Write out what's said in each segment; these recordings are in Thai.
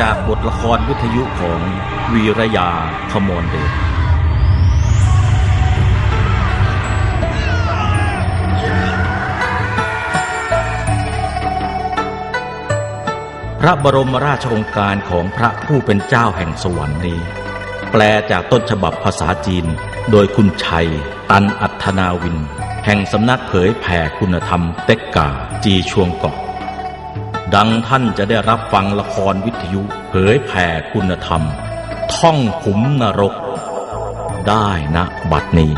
จากบทละครวิทยุของวีรยาขมรเดชพระบรมราชโองการของพระผู้เป็นเจ้าแห่งสวรรค์นี้ แปลจากต้นฉบับภาษาจีน โดยคุณชัย ตันอัธนาวิน แห่งสำนักเผยแผ่คุณธรรมเต็กกาจีชวงเกาะ ดังท่านจะได้รับฟังละครวิทยุเผยแผ่คุณธรรม ท่องขุมนรก ได้นะบัดนี้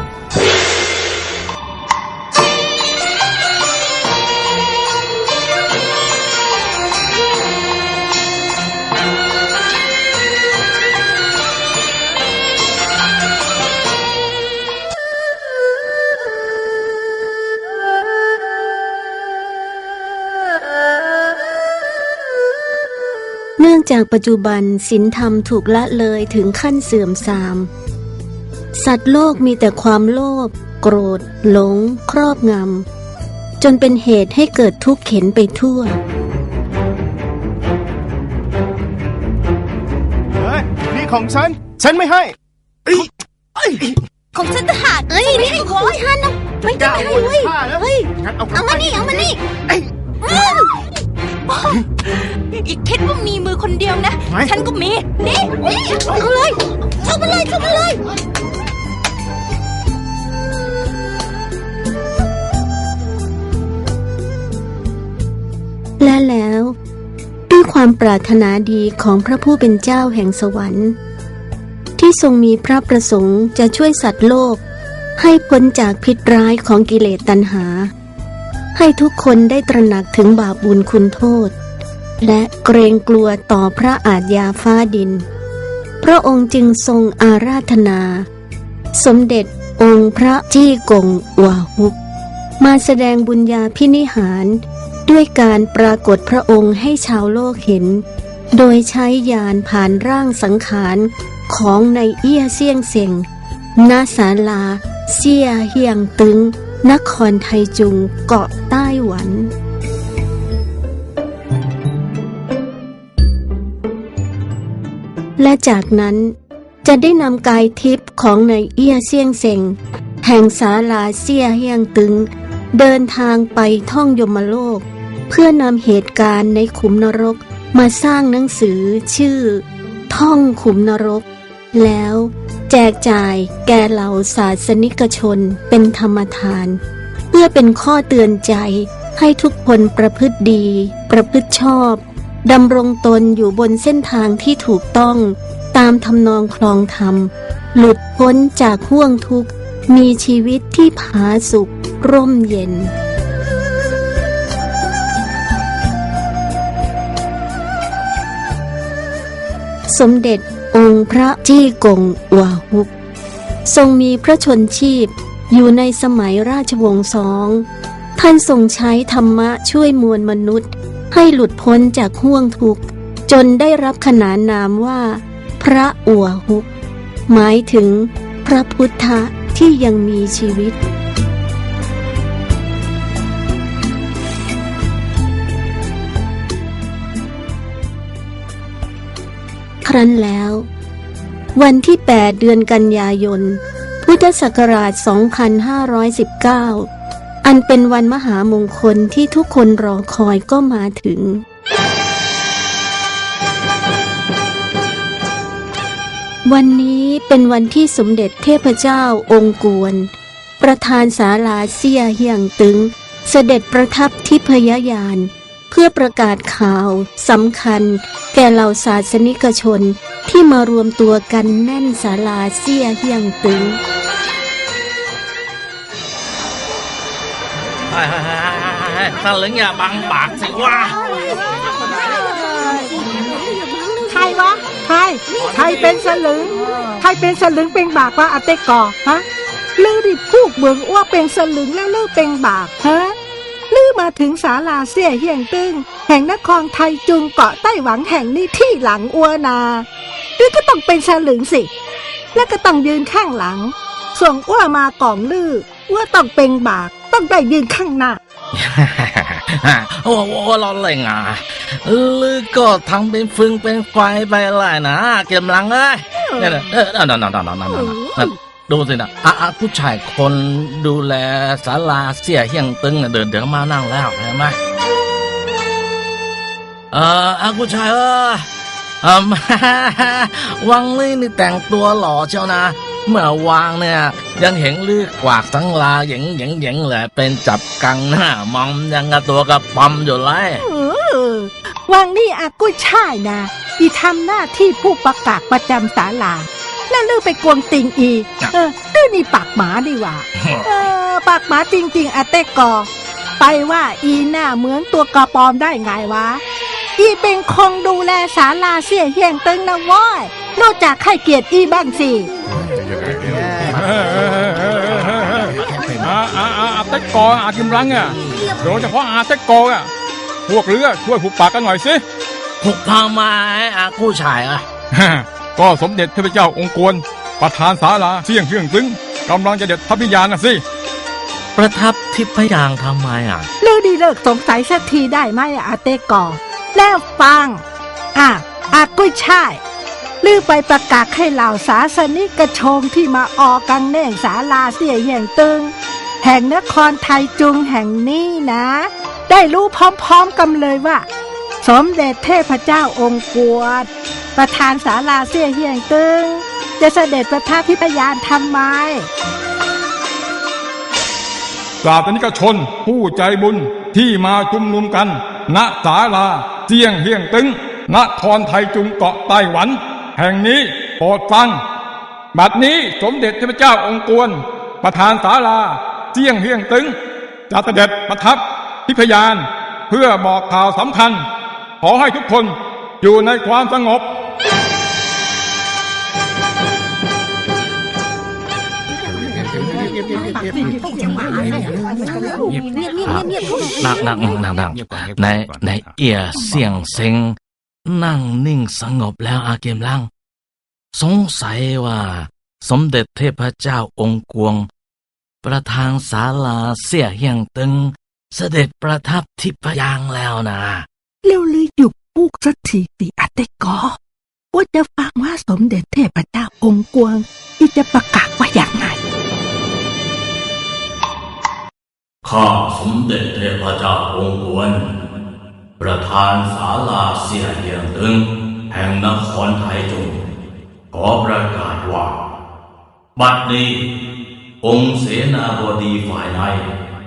ปัจจุบันศีลธรรมถูกละเลยถึงขั้นเสื่อมทราม สัตว์โลกมีแต่ความโลภโกรธ หลง ครอบงำจนเป็นเหตุให้เกิดทุกข์เข็นไปทั่วเฮ้ยนี่ของฉัน ฉันไม่ให้เอ้ยเอ้ยของฉันทหารเอ้ยไม่ให้ของฉันนะไม่กล้าไม่อให้วดเว้ยข้านะเฮ้ยงั้นเอากลัเอาบมาไปนี่เอามานี่ เอ้ยอี กคิดว่ามีมือคนเดียวนะ ไหน ฉันก็มี นี่นี่เอาเลยชกมันเลยชกมันเลย และแล้ว ด้วยความปรารถนาดีของพระผู้เป็นเจ้าแห่งสวรรค์ ที่ทรงมีพระประสงค์จะช่วยสัตว์โลก ให้พ้นจากพิษร้ายของกิเลสตัณหา ให้ทุกคนได้ตระหนักถึงบาปบุญคุณโทษ และเกรงกลัวต่อพระอาทยาฟ้าดิน พระองค์จึงทรงอาราธนา สมเด็จองค์พระจี้กงวาฮุก มาแสดงบุญญาพินิหารด้วยการปรากฏพระองค์ให้ชาวโลกเห็น โดยใช้ยานผ่านร่างสังขารของในเอี้ยเซียงเซ็งณศาลา เซียเฮียงตึง นครไทจุงเกาะไต้หวัน และจากนั้นจะได้นำกายทิพย์ของในเอี้ยเซียงเซ็งแห่งศาลาเซียเฮียงตึง เดินทางไปท่องยมโลก เพื่อนำเหตุการณ์ในขุมนรกมาสร้างหนังสือชื่อ ท่องขุมนรก แล้ว จกจ่ายแก่เหล่าศาสนิกชนเป็นธรรมทาน เพื่อเป็นข้อเตือนใจให้ทุกคนประพฤติดี ประพฤติชอบดำรงตนอยู่บนเส้นทางที่ถูกต้อง ตามทำนองคลองธรรม หลุดพ้นจากห่วงทุกข์ มีชีวิตที่ผาสุกร่มเย็นสมเด็จ องค์พระจี้กงวาฮุก ทรงมีพระชนชีพอยู่ในสมัยราชวงศ์สอง ท่านทรงใช้ธรรมะช่วยมวลมนุษย์ ให้หลุดพ้นจากห่วงทุกข์ จนได้รับขนานนามว่า พระอัวฮุก หมายถึงพระพุทธที่ยังมีชีวิต ครั้นแล้ว วันที่ 8 เดือนกันยายน พุทธศักราช 2519 อันเป็นวันมหามงคลที่ทุกคนรอคอยก็มาถึง วันนี้เป็นวันที่สมเด็จเทพเจ้าองค์กวน ประธานศาลาเซียเฮียงตึง เสด็จประทับที่พยายาน เพื่อประกาศข่าวสำคัญ แก่เหล่าศาสนิกชนที่มารวมตัวกันแน่นศาลาเซียเฮียงตึงเฮ้ยเฮ้ยเฮ้ยเฮ้ยสลึงอย่าบังปากสิวะใครวะใครใครเป็นสลึงใครเป็นสลึงเป็นบากวะอาเตกอฮะลือดิพูกเบืองอ้วเป็นสลึงแล้วลือเป็นบากฮะ ลือมาถึงศาลาเสี่ยเฮียงตึง แห่งนครไทยจุงเกาะไต้หวันแห่งนี้ที่หลังอ้วนาลื้อก็ต้องเป็นสลึงสิ แล้วก็ต้องยืนข้างหลัง ส่งอ้วมากล่องลืออ้วต้องเป็นบากต้องได้ยืนข้างหน้าโอ้โหเราเล่งอะลือก็ทำเป็นฟึงเป็นไฟไปเลยนะเกมลังเอ้ยเนี่ยนะเออนั่นนั่นนั่นนั่นนั่นนั่น ดูสินะอะอะผู้ชายคนดูแลศาลาเสียเฮียงตึงน่ะเดินเดินมานั่งแล้วเห็นไหมเอออะผู้ชายเออเออมาวังลี่นี่แต่งตัวหล่อเชียวนะ เมื่อวางเนี่ย ยังเห็นลือกวากทั้งลาเหยงเหยงเหยงเลยเป็นจับกังหน้ามอมยังกับตัวกระปอมอยู่เลย เออวังนี่อากุ้ยช่ายนะอีทำหน้าที่ผู้ประกาศประจำศาลา แล้วลือไปกวงติงอีกเออลือนี่ปากหมาดีว่าเออปากหมาจริงๆอาเต้กอ ไปว่าอีหน้าเหมือนตัวกระปอมได้ไงวะ อีเป็นคงดูแลศาลาเสี่ยเฮียงตึงนะเว้ยนอกจากให้เกียรติอีบ้างสิอาอาอาอาเต็กกออากิมรังอะโดยเฉพาะอาเต็กกออะพวกเรือช่วยผูกปากกันหน่อยสิผูกพังมาไอ้อากู้ชายอะ ก็สมเด็จเทพเจ้าองค์กวนประธานศาลาเสี่ยงเชื่องซึ้งกำลังจะเด็ดพระพิญญาณนะสิ ประทับทิพยางค์ทำไมอะเลิกดีเลิกสงสัยสักทีได้ไหมอะอาเต้กอแล้วฟัง อะอากุ้ยช่ายลือไปประกาศให้เหล่าสาสนิกชนที่มาออกกังแน่งศาลาเสียอย่างตึง แห่งนครไทยจุงแห่งนี้นะ ได้รู้พร้อมๆกันเลยว่า สมเด็จเทพเจ้าองค์กวด ประธานศาลาเสียเฮียงตึง จะเสด็จประทับพิพยานทำไมศาสนิกชนผู้ใจบุญที่มาชุมนุมกัน ณศาลาเสี่ยงเฮียงตึงนครไทยจุงเกาะไต้หวัน แห่งนี้โปรดฟัง บัดนี้สมเด็จเทพเจ้าองค์กวนประธานศาลาเสี่ยงเฮียงตึงจะเสด็จประทับพิพยานเพื่อบอกข่าวสำคัญ ขอให้ทุกคนอยู่ในความสงบ นั่งนั่งนั่งนั่งในในเอียเสียงเซ็งนั่งนิ่งสงบแล้วอาเกมลังสงสัยว่า สมเด็จเทพเจ้าองค์กวง ประธานศาลาเสียเฮียงตึง เสด็จประทับทิพยางแล้วนะเร็วเลยหยุดพูกสักทีสิอาเตกอว่าจะฟังว่าสมเด็จเทพเจ้าองค์กวงที่จะประกาศว่าอย่างไง ข้าสมเด็จเทพเจ้าองค์กวนประธานศาลาเสียเฮียงตึง แห่งนครไทยจงขอประกาศว่า บัดนี้ องค์เสนาบดีฝ่ายใน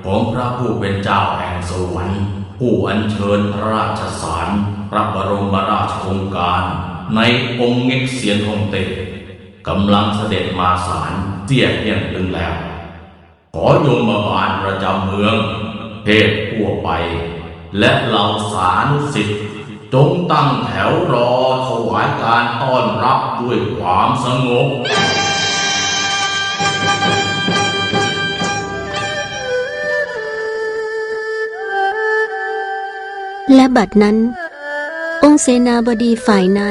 ของพระผู้เป็นเจ้าแห่งสวรรค์ผู้อัญเชิญพระราชสารพระบรมราชโองการ ในองค์เง็กเซียนฮงเต้กำลังเสด็จมาศาลเตี้ยเฮียงตึงแล้ว ขอยมบาลประจำเมือง เทพทั่วไป และเหล่าสานุสิทธิ์จงตั้งแถวรอถวายการต้อนรับด้วยความสงบและบัดนั้น องค์เสนาบดีฝ่ายใน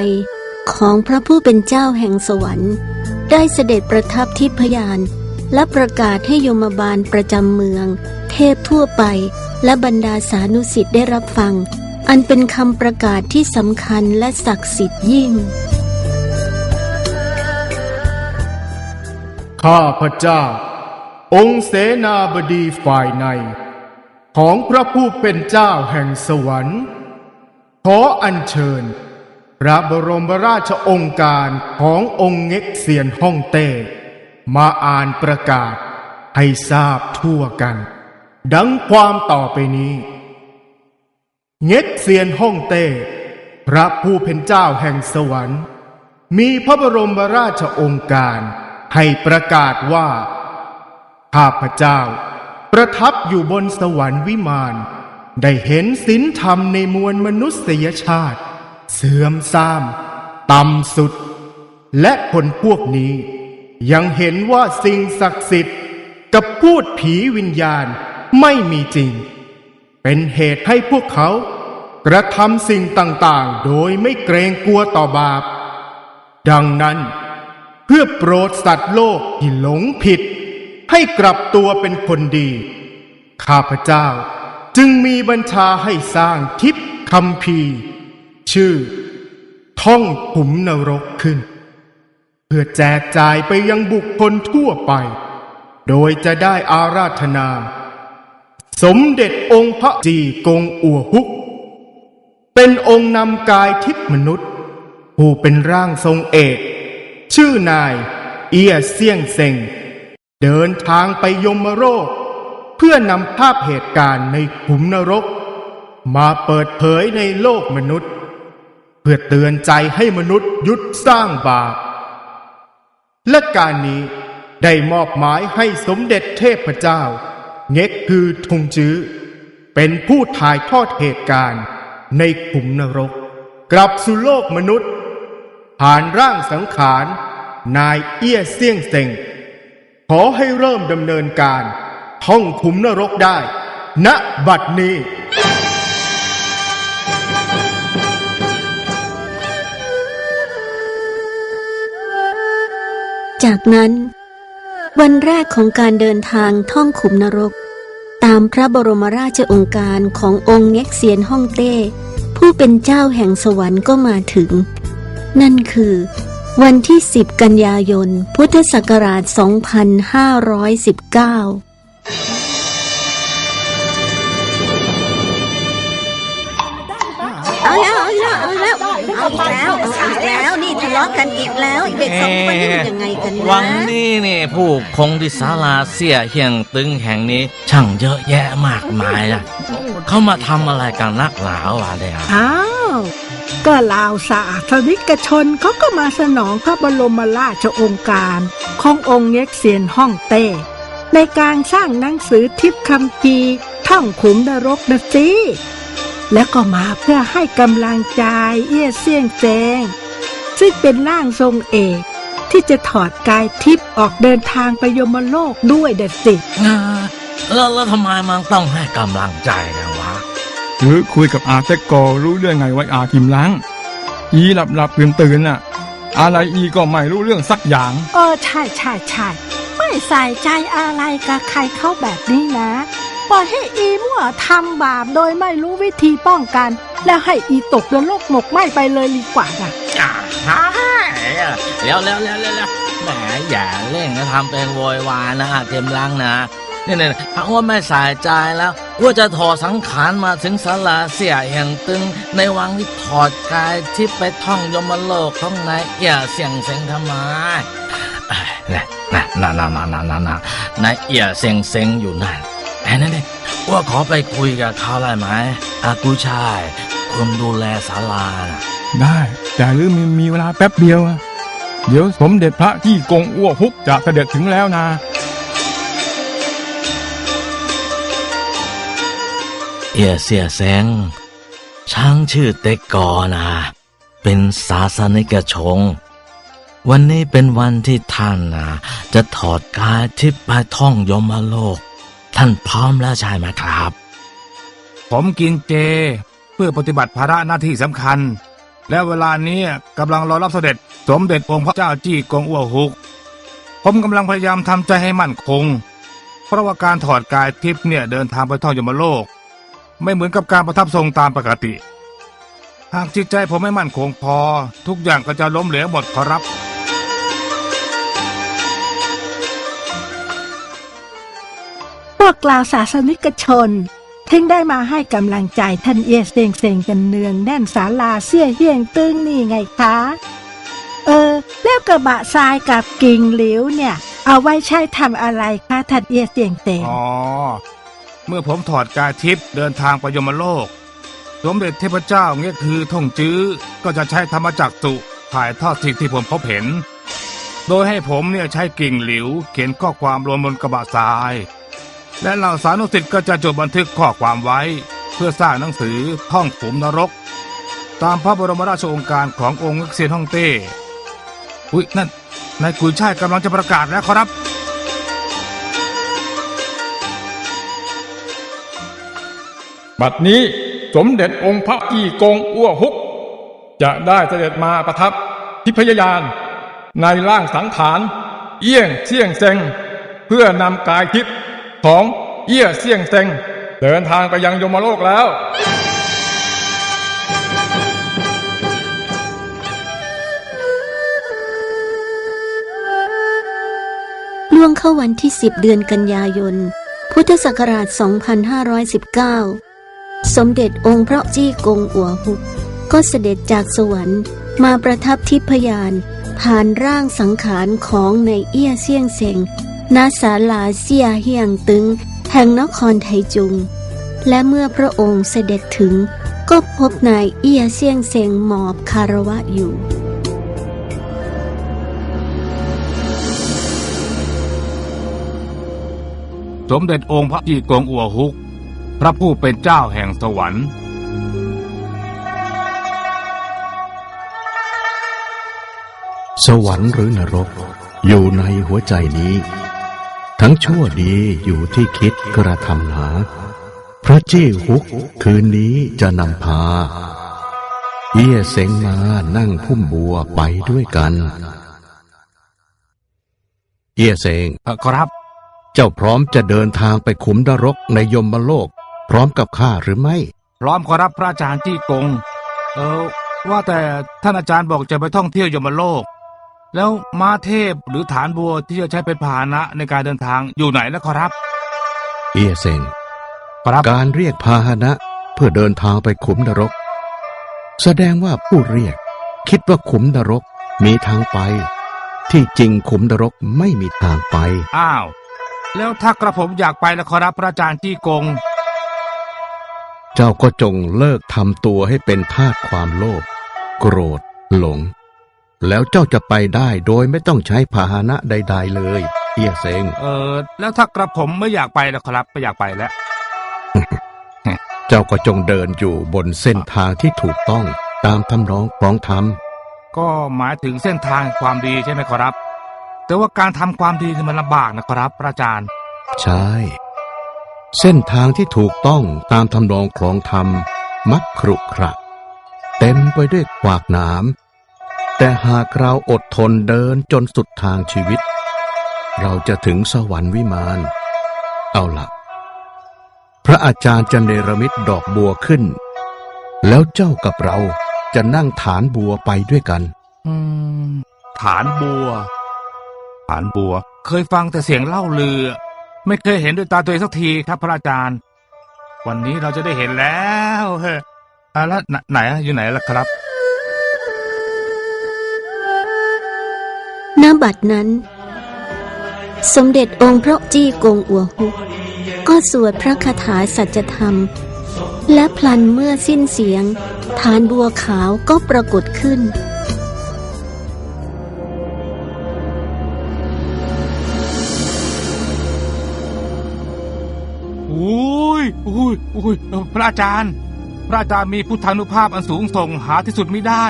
ของพระผู้เป็นเจ้าแห่งสวรรค์ ได้เสด็จประทับทิพยาน และประกาศให้โยมบาลประจำเมือง เทพทั่วไป และบรรดาสานุสิทธิ์ได้รับฟัง อันเป็นคำประกาศที่สำคัญและศักดิ์สิทธิ์ยิ่ง ข้าพระเจ้า องค์เสนาบดีฝ่ายใน ของพระผู้เป็นเจ้าแห่งสวรรค์ ขออัญเชิญ พระบรมราชองค์การขององค์เง็กเซียนฮ่องเต้ มาอ่านประกาศให้ทราบทั่วกัน ดังความต่อไปนี้ เง็กเซียนฮ่องเต้ พระผู้เป็นเจ้าแห่งสวรรค์ มีพระบรมราชองค์การให้ประกาศว่า ข้าพเจ้า ประทับอยู่บนสวรรค์วิมาน ได้เห็นศีลธรรมในมวลมนุษยชาติ เสื่อมทรามต่ำสุด และคนพวกนี้ ยังเห็นว่าสิ่งศักดิ์สิทธิ์กับพูดผีวิญญาณไม่มีจริง เป็นเหตุให้พวกเขา กระทำสิ่งต่างๆ โดยไม่เกรงกลัวต่อบาป ดังนั้น เพื่อโปรดสัตว์โลกที่หลงผิด ให้กลับตัวเป็นคนดี ข้าพเจ้าจึงมีบัญชาให้สร้างทิพย์คำพีชื่อ ท่องขุมนรกขึ้น พื่อแจกจ่ายไปยังบุคคลทั่วไป โดยจะได้อาราธนา สมเด็จองค์พระจีกงอัวฮุก เป็นองค์นำกายทิพมนุษย์ ผู้เป็นร่างทรงเอก ชื่อนาย เอียเซียงเซ็ง เดินทางไปยมโรกเพื่อนำภาพเหตุการณ์ในขุมนรก มาเปิดเผยในโลกมนุษย์ เพื่อเตือนใจให้มนุษย์หยุดสร้างบาป และการนี้ได้มอบหมายให้สมเด็จเทพเจ้า เง็กคือทงจื้อ เป็นผู้ถ่ายทอดเหตุการณ์ในขุมนรก กลับสู่โลกมนุษย์ ผ่านร่างสังขาร นายเอี้ยเซี่ยงเซ็งขอให้เริ่มดำเนินการท่องขุมนรกได้ ณบัดนี้ จากนั้น วันแรกของการเดินทางท่องขุมนรก ตามพระบรมราชองการขององค์เง็กเซียนฮ่องเต้ ผู้เป็นเจ้าแห่งสวรรค์ก็มาถึง นั่นคือ วันที่ 10 กันยายน พุทธศักราช 2519 เอาอีกแล้วเอาอีกแล้วนี่ทะเลาะกันอีกแล้วไอ้เด็กสองคนนี้มันยังไงกันนะวันนี้นี่ผู้คงที่ศาลาเสียเฮียงตึงแห่งนี้ ช่างเยอะแยะมากมายอะเขามาทำอะไรกันนักหนาวะเนี่ยอ้าวก็ลาวสาสนิกชนเขาก็มาสนองพระบรมราชโองการ ขององค์เง็กเซียนฮ่องเต้ในการสร้างหนังสือทิพย์คำพีร์ท่องขุมนรกนะสิ แล้วก็มาเพื่อให้กำลังใจเอี้ยเสี่ยงแจง ซึ่งเป็นร่างทรงเอกที่จะถอดกายทิพย์ออกเดินทางไปยมโลกด้วยเด็ดสิอ่าแล้วแล้วทำไมมันต้องให้กำลังใจกันวะหรือคุยกับอาแต่กอรู้เรื่องไงไว้อากิมล้าง อีหลับหลับตื่นตื่นน่ะอะไรอีก็ไม่รู้เรื่องสักอย่าง เออใช่ใช่ใช่ไม่ใส่ใจอะไรกับใครเขาแบบนี้นะ ปล่อยให้อีมั่วทำบาปโดยไม่รู้วิธีป้องกัน แล้วให้อีตกนรกหมกไหมไปเลยดีกว่านะอ่าฮะแล้วแล้วแล้วแล้วแล้วแหมอย่าเร่งนะทำเป็นโวยวายนะอาเกมลังนะเนี่ยเนี่ยถ้ว่าไม่ใส่ใจแล้วว่าจะถอดสังขารมาถึงศาลาเสียเหียงตึง ในวังที่ถอดกายที่ไปท่องยมโลกของนายเอี่ยเสียงเซ็งทำไมเอ้เนี่ยนะนะนะนะนะนะนะนายเอี่ยเซ็งเซ็งอยู่นั่น นั่นเองว่าขอไปคุยกับเขาได้ไหมอากูชายคนดูแลศาลาน่ะได้ แต่หรือมีมีเวลาแป๊บเดียวอะเดี๋ยวสมเด็จพระที่กงอ้วกฮุกจะเสด็จถึงแล้วนะเอียเสียแสงช้างชื่อเต็กกอนะเป็นศาสนิกชง วันนี้เป็นวันที่ท่านนะจะถอดกายทิพย์ไปท่องยมโลก ท่านพร้อมแล้วใช่ไหมครับ ผมกินเจ เพื่อปฏิบัติภาระหน้าที่สำคัญ และเวลานี้กำลังรอรับเสด็จสมเด็จองค์พระเจ้าจี้กงอ้วหุก ผมกำลังพยายามทำใจให้มั่นคง เพราะว่าการถอดกายทิพย์เนี่ยเดินทางไปท่องยมโลก ไม่เหมือนกับการประทับทรงตามปกติ หากจิตใจผมไม่มั่นคงพอ ทุกอย่างก็จะล้มเหลวหมดขอรับ วกเราศาสนิกชนถึงได้มาให้กำลังใจท่านเอียเซงเซงกันเนืองแน่นศาลาเสี่ยเฮียงตึงนี่ไงคะ เออ แล้วกระบะทรายกับกิ่งหลิวเนี่ย เอาไว้ใช้ทำอะไรคะท่านเอเซียงเตงอ๋อ เมื่อผมถอดกายทิพย์เดินทางไปยมโลก สมเด็จเทพเจ้าเงี้ยคือท่งจื้อ ก็จะใช้ธรรมจักสุถ่ายทอดสิ่งที่ผมพบเห็น โดยให้ผมเนี่ยใช้กิ่งหลิว เขียนข้อความลงบนกระบะทราย และเหล่าสานุสิทธิ์ก็จะจดบันทึกข้อความไว้ เพื่อสร้างหนังสือท่องขุมนรก ตามพระบรมราชโองการขององค์เซียนฮ่องเต้อุ๊ยนั่นนายกุยช่ายกำลังจะประกาศแล้วครับ บัดนี้สมเด็จองค์พระอีกงอ้วฮุก จะได้เสด็จมาประทับทิพยานในร่างสังขาร เอี้ยงเสี่ยงเซงเพื่อนำกายทิพย์ ของเอี้ยเสี่ยงเซงเดินทางไปยังยมโลกแล้ว ล่วงเข้าวันที่ 10 เดือนกันยายน พุทธศักราช 2519 สมเด็จองค์พระจี้กงอัวหุก ก็เสด็จจากสวรรค์มาประทับทิพยาน ผ่านร่างสังขารของในเอี้ยเซี่ยงเซง ณศาลาเซียเฮียงตึง แห่งนครไทจุง และเมื่อพระองค์เสด็จถึง ก็พบนายเอี้ยเซี่ยงเซงหมอบคารวะอยู่สมเด็จองค์พระจีกงอัวฮุก พระผู้เป็นเจ้าแห่งสวรรค์ สวรรค์หรือนรก อยู่ในหัวใจนี้ ทั้งชั่วดีอยู่ที่คิดกระทำหา พระเจ้าฮุกคืนนี้จะนำพา เอี้ยเสงมานั่งพุ่มบัวไปด้วยกัน เอี้ยเสงเอ่อครับ เจ้าพร้อมจะเดินทางไปขุมนรกในยมโลก พร้อมกับข้าหรือไม่ พร้อมขอรับพระอาจารย์จี้กง เออว่าแต่ท่านอาจารย์บอกจะไปท่องเที่ยวยมโลก แล้วม้าเทพหรือฐานบัวที่จะใช้เป็นพาหนะในการเดินทางอยู่ไหนแล้วขอรับ เอี้ยเสงครับการเรียกพาหนะเพื่อเดินทางไปขุมนรก แสดงว่าผู้เรียก คิดว่าขุมนรกมีทางไป ที่จริงขุมนรกไม่มีทางไป อ้าว แล้วถ้ากระผมอยากไปแล้วขอรับพระอาจารย์จี้กง เจ้าก็จงเลิกทำตัวให้เป็นทาสความโลภโกรธ หลง แล้วเจ้าจะไปได้โดยไม่ต้องใช้พาหนะใด ๆ เลย เอียเซงเออแล้วถ้ากระผมไม่อยากไปแล้วขอรับไม่อยากไปแล้ว เจ้าก็จงเดินอยู่บนเส้นทางที่ถูกต้องตามทำนองคล้องธรรมก็หมายถึงเส้นทางความดีใช่ไหมขอรับ แต่ว่าการทำความดีนี่มันลำบากนะขอรับพระอาจารย์ ใช่ เส้นทางที่ถูกต้องตามทำนองคลองธรรม มักขรุขระ เต็มไปด้วยขวากหนาม แต่หากเราอดทนเดินจนสุดทางชีวิต เราจะถึงสวรรค์วิมาน เอาละพระอาจารย์จะเนรมิตดอกบัวขึ้น แล้วเจ้ากับเราจะนั่งฐานบัวไปด้วยกัน อืม ฐานบัว ฐานบัว เคยฟังแต่เสียงเล่าลือ ไม่เคยเห็นด้วยตาตัวเองสักทีครับพระอาจารย์ วันนี้เราจะได้เห็นแล้ว เฮ้ยอะแล้วไหนไหนอะอยู่ไหนล่ะครับ ณบัดนั้น สมเด็จองค์พระจี้กงอัวฮุก ก็สวดพระคาถาสัจธรรม และพลันเมื่อสิ้นเสียง ฐานบัวขาวก็ปรากฏขึ้นอุ้ยอุ้ยอุ้ยพระอาจารย์ พระอาจารย์มีพุทธานุภาพอันสูงส่งหาที่สุดไม่ได้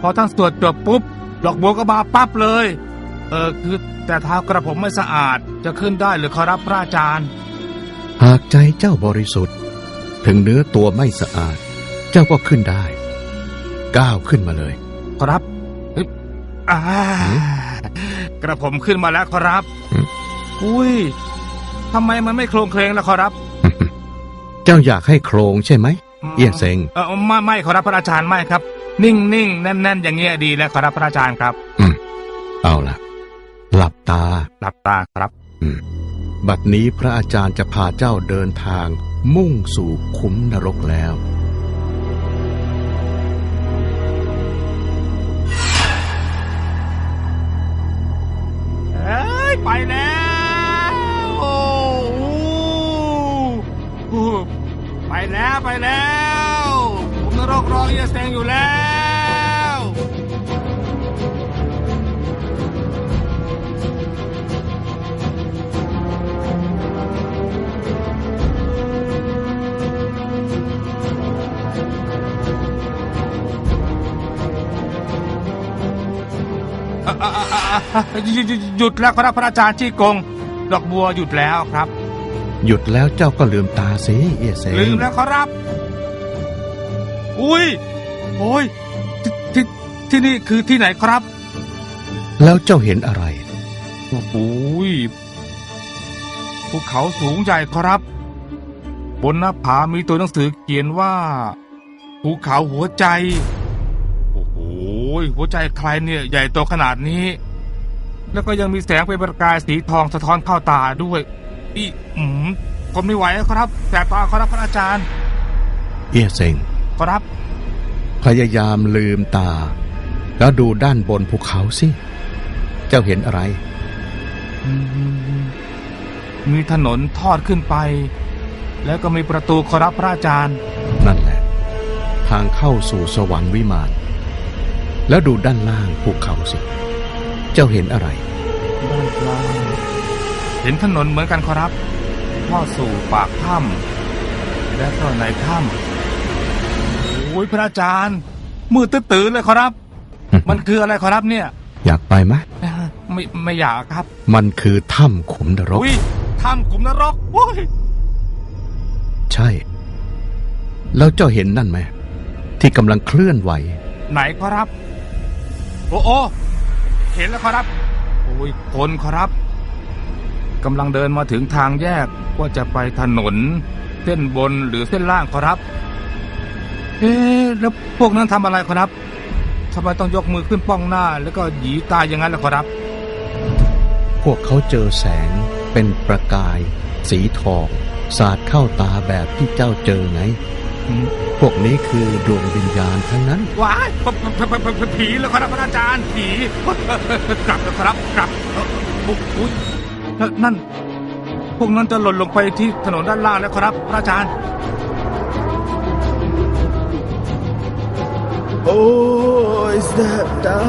พอท่านสวดจบปุ๊บ ดอกบัวก็บาปั๊บเลย เออคือแต่เท้ากระผมไม่สะอาดจะขึ้นได้หรือขอรับพระอาจารย์ หากใจเจ้าบริสุทธิ์ ถึงเนื้อตัวไม่สะอาด เจ้าก็ขึ้นได้ ก้าวขึ้นมาเลยครับเฮ้ยอ่าหืมกระผมขึ้นมาแล้วครับหืมอุ้ยทำไมมันไม่โครงเคลงล่ะครับ เจ้าอยากให้โครงใช่ไหม เอี้ยเซ็งเออไม่ไม่ขอรับพระอาจารย์ไม่ครับ นิ่งนิ่งแน่นแน่นอย่างเงี้ยดีแล้วขอรับพระอาจารย์ครับ อืมเอาล่ะ หลับตา หลับตาครับอืมบัดนี้พระอาจารย์จะพาเจ้าเดินทาง มุ่งสู่คุ้มนรกแล้ว เอ้ย ไปแล้วโอ้โหไปแล้วไปแล้ว ผมนรกรอเอียแสงอยู่แล้ว หยุดหยุดหยุดแล้วครับพระอาจารย์จี้กง ดอกบัวหยุดแล้วครับ หยุดแล้วเจ้าก็ลืมตาสิเอียเซงลืมแล้วครับ อุ้ยโอ้ยทที่ที่นี่คือที่ไหนครับ แล้วเจ้าเห็นอะไรโอ้โหยภูเขาสูงใหญ่ครับ บนหน้าผามีตัวหนังสือเขียนว่า ภูเขาหัวใจโอ้โห ยหัวใจใครเนี่ยใหญ่โตขนาดนี้ แล้วก็ยังมีแสงเป็นประกายสีทองสะท้อนเข้าตาด้วยอีอืมผมไม่ไหวแล้วครับแสบตาครับพระอาจารย์ เอียเซงครับ พยายามลืมตา แล้วดูด้านบนภูเขาสิ เจ้าเห็นอะไรอืมมีถนนทอดขึ้นไป แล้วก็มีประตูขอรับพระอาจารย์ นั่นแหละ ทางเข้าสู่สวรรค์วิมาน แล้วดูด้านล่างภูเขาสิ เจ้าเห็นอะไร ด้านล่างเห็นถนนเหมือนกันขอรับเข้าสู่ปากถ้ำและก็ในถ้ำโอ้ยพระอาจารย์ มืดตื้อๆเลยขอรับ มันคืออะไรขอรับเนี่ย อยากไปไหมไม่ไม่อยากครับ มันคือถ้ำขุมนรกอุ้ยถ้ำขุมนรกโอ้ยใช่ แล้วเจ้าเห็นนั่นไหมที่กำลังเคลื่อนไหว ไหนขอรับ โอ้โอเห็นแล้วขอรับ โอ้ยคนขอรับกำลังเดินมาถึงทางแยกว่าจะไปถนน เส้นบนหรือเส้นล่างขอรับ เอ๊ะแล้วพวกนั้นทำอะไรขอรับทำไมต้องยกมือขึ้นป้องหน้า แล้วก็หยีตาอย่างนั้นล่ะขอรับ พวกเขาเจอแสงเป็นประกาย สีทอง สาดเข้าตาแบบที่เจ้าเจอไง พวกนี้คือดวงวิญญาณทั้งนั้น ว้ายผผผผผผีแล้วครับพระอาจารย์ผีกลับแล้วครับกลับเอ่ออุ๊ยอุ๊ยนั่นนั่น พวกนั้นจะหล่นลงไปที่ถนนด้านล่างแล้วครับพระอาจารย์ โอ้ยแสบตา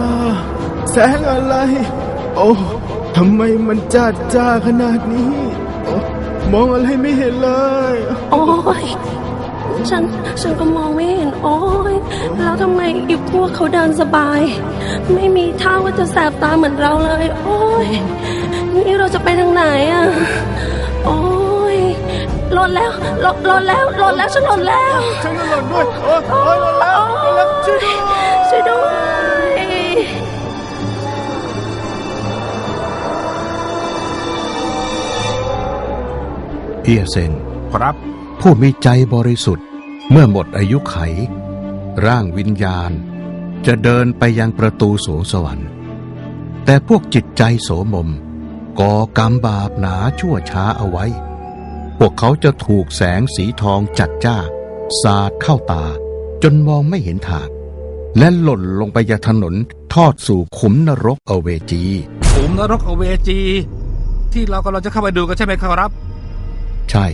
แสงอะไร โอ้ทำไมมันจ้าจ้าขนาดนี้โอ้มองอะไรไม่เห็นเลย โอ้ย ฉัน ฉันก็มองไม่เห็นโอ้ยแล้วทำไมอีกพวกเขาเดินสบาย ไม่มีท่าว่าจะแสบตาเหมือนเราเลย โอ้ยนี่เราจะไปทางไหนอะโอ้ยหล่นแล้วหล่นหล่นแล้วหล่นแล้วฉันหล่นแล้วฉันก็หล่นด้วยโอ้ยโอ้ยหล่นแล้วหล่นแล้วช่วยด้วยช่วยด้วยเอียเซงครับผู้มีใจบริสุทธิ์ เมื่อหมดอายุไข ร่างวิญญาณ จะเดินไปยังประตูสวงสวรรค์ แต่พวกจิตใจโสมมก่อกรรมบาปหนาชั่วช้าเอาไว้ พวกเขาจะถูกแสงสีทองจัดจ้า สาดเข้าตา จนมองไม่เห็นทางและหล่นลงไปยังถนนทอดสู่ขุมนรกอเวจีขุมนรกอเวจี ที่เรากำลังจะเข้าไปดูกันใช่ไหมครับ ใช่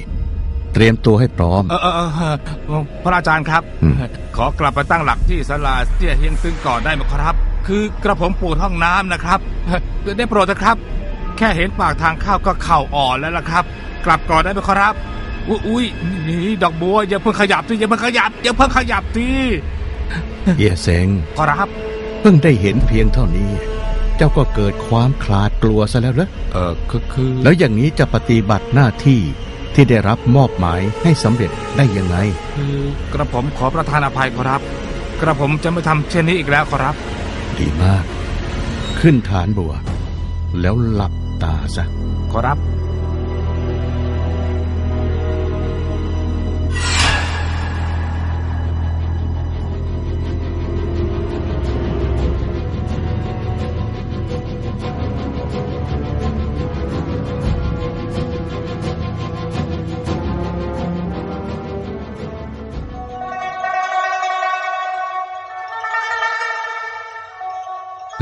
เตรียมตัวให้พร้อม เออเออเออเออพระอาจารย์ครับ อืม ขอกลับไปตั้งหลักที่ศาลาเตี้ยเฮียงตึงก่อนได้ไหมครับ คือกระผมปวดห้องน้ำนะครับได้โปรดนะครับ แค่เห็นปากทางเข้าก็เข่าอ่อนแล้วล่ะครับ กลับก่อนได้ไหมครับ อุ้ยอุ้ยนี่ดอกบัวอย่าเพิ่งขยับสิอย่าเพิ่งขยับอย่าเพิ่งขยับสิเอียเซงครับ เพิ่งได้เห็นเพียงเท่านี้ เจ้าก็เกิดความคลาดกลัวซะแล้วเหรอเออคือคือแล้วอย่างนี้จะปฏิบัติหน้าที่ ที่ได้รับมอบหมายให้สำเร็จได้ยังไง คือกระผมขอประทานอภัยครับ กระผมจะไม่ทำเช่นนี้อีกแล้วครับ ดีมาก ขึ้นฐานบัว แล้วหลับตาซะ ขอรับ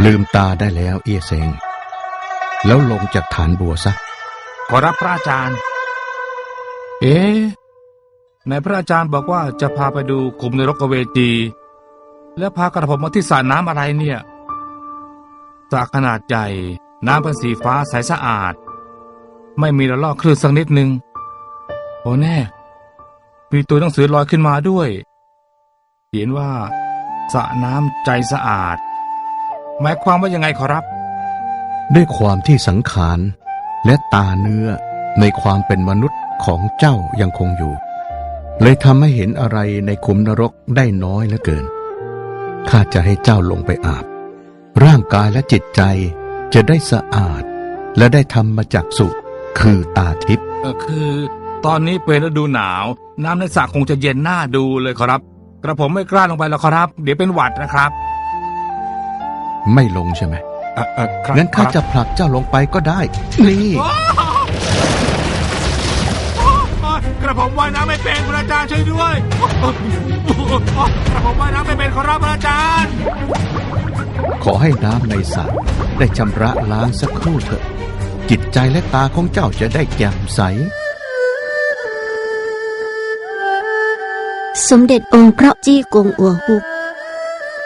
ลืมตาได้แล้วเอียเซงแล้วลงจากฐานบัวซะ ขอรับพระอาจารย์ เอ๊ะในพระอาจารย์บอกว่าจะพาไปดูขุมนรกเวจี แล้วพากระผมมาที่สระน้ำอะไรเนี่ยสระขนาดใหญ่ น้ำเป็นสีฟ้าใสสะอาด ไม่มีระลอกคลื่นสักนิดหนึ่งโอ้แน่ มีตัวหนังสือลอยขึ้นมาด้วย เขียนว่าสระน้ำใจสะอาด หมายความว่ายังไงขอรับ ด้วยความที่สังขารและตาเนื้อในความเป็นมนุษย์ของเจ้ายังคงอยู่ เลยทำให้เห็นอะไรในขุมนรกได้น้อยเหลือเกิน ข้าจะให้เจ้าลงไปอาบ ร่างกายและจิตใจจะได้สะอาด และได้ทำมาจากสุคือตาทิพย์เออคือ ตอนนี้เป็นฤดูหนาว น้ำในสระคงจะเย็นน่าดูเลยครับ กระผมไม่กล้าลงไปแล้วครับ เดี๋ยวเป็นหวัดนะครับ ไม่ลงใช่ไหมเออเออครับงั้นข้าครับจะผลักเจ้าลงไปก็ได้ นี่ กระผมว่ายน้ำไม่เป็นพระอาจารย์ช่วยด้วยกระผมว่ายน้ำไม่เป็นขอรับพระอาจารย์ขอให้น้ำในสระได้ชำระล้างสักครู่เถอะ จิตใจและตาของเจ้าจะได้แจ่มใส สมเด็จองค์พระจี้กงอัวหุก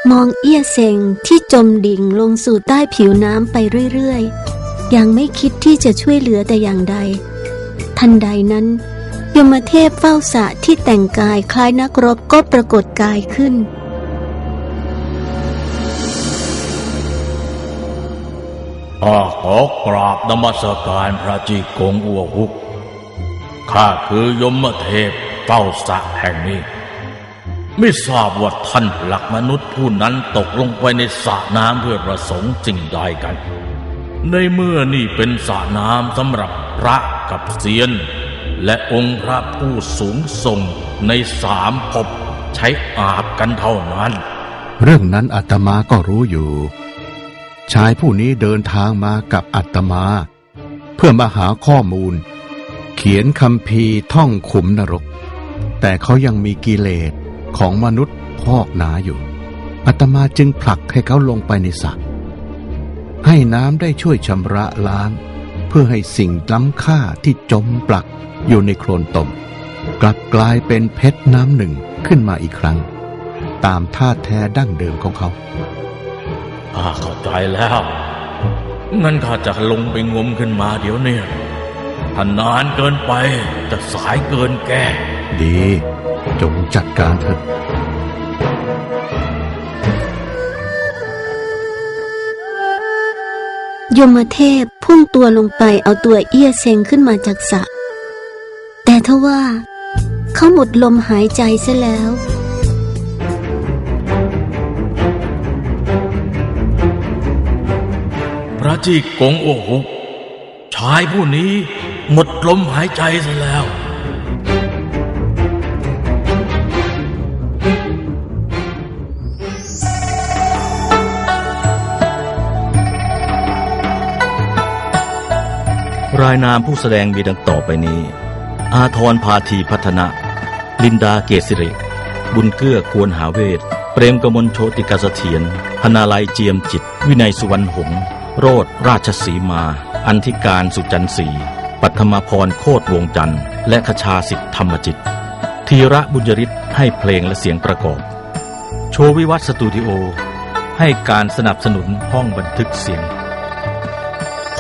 มองเอี้ยเซงที่จมดิ่งลงสู่ใต้ผิวน้ำไปเรื่อยๆ ยังไม่คิดที่จะช่วยเหลือแต่อย่างใด ทันใดนั้น ยมเทพเฝ้าสระที่แต่งกายคล้ายนักรบก็ปรากฏกายขึ้นข้าขอกราบนมัสการพระจีกงอัวหุก ข้าคือยมเทพเฝ้าสระแห่งนี้ ไม่ทราบว่าท่านหลักมนุษย์ผู้นั้นตกลงไปในสระน้ำเพื่อประสงค์สิ่งใดกัน ในเมื่อนี่เป็นสระน้ำสำหรับพระกับเซียน และองค์พระผู้สูงส่งในสามภพใช้อาบกันเท่านั้น เรื่องนั้นอาตมาก็รู้อยู่ ชายผู้นี้เดินทางมากับอาตมา เพื่อมาหาข้อมูล เขียนคำพีท่องขุมนรก แต่เขายังมีกิเลส ของมนุษย์พอกหนาอยู่อาตมาจึงผลักให้เขาลงไปในสระให้น้ำได้ช่วยชำระล้าง เพื่อให้สิ่งล้ำค่าที่จมปลักอยู่ในโคลนตม กลับกลายเป็นเพชรน้ำหนึ่งขึ้นมาอีกครั้ง ตามท่าแท้ดั้งเดิมของเขาข้าเข้าใจแล้ว งั้นข้าจะลงไปงมขึ้นมาเดี๋ยวเนี้ถ้านานเกินไปจะสายเกินแก้ดี จงจัดการเถอะยมเทพพุ่งตัวลงไปเอาตัวเอี้ยเซงขึ้นมาจากสระแต่ทว่า เขาหมดลมหายใจเสียแล้ว พระจีกงโอหุกชายผู้นี้หมดลมหายใจซะแล้ว รายนามผู้แสดงมีดังต่อไปนี้ อาทรพาธีพัฒนะ ลินดาเกษิริ บุญเกื้อควรหาเวท เปรมกมลโชติกาเสถียรพนาลัยเจียมจิต วินัยสุวรรณหง โรดราชสีมา อันธิการสุจันทร์ศรีปัทมาพรโคตวงจันทร์ และขชาสิทธธรรมจิต ธีระบุญยริศให้เพลงและเสียงประกอบ โชววิวัฒสตูดิโอ ให้การสนับสนุนห้องบันทึกเสียง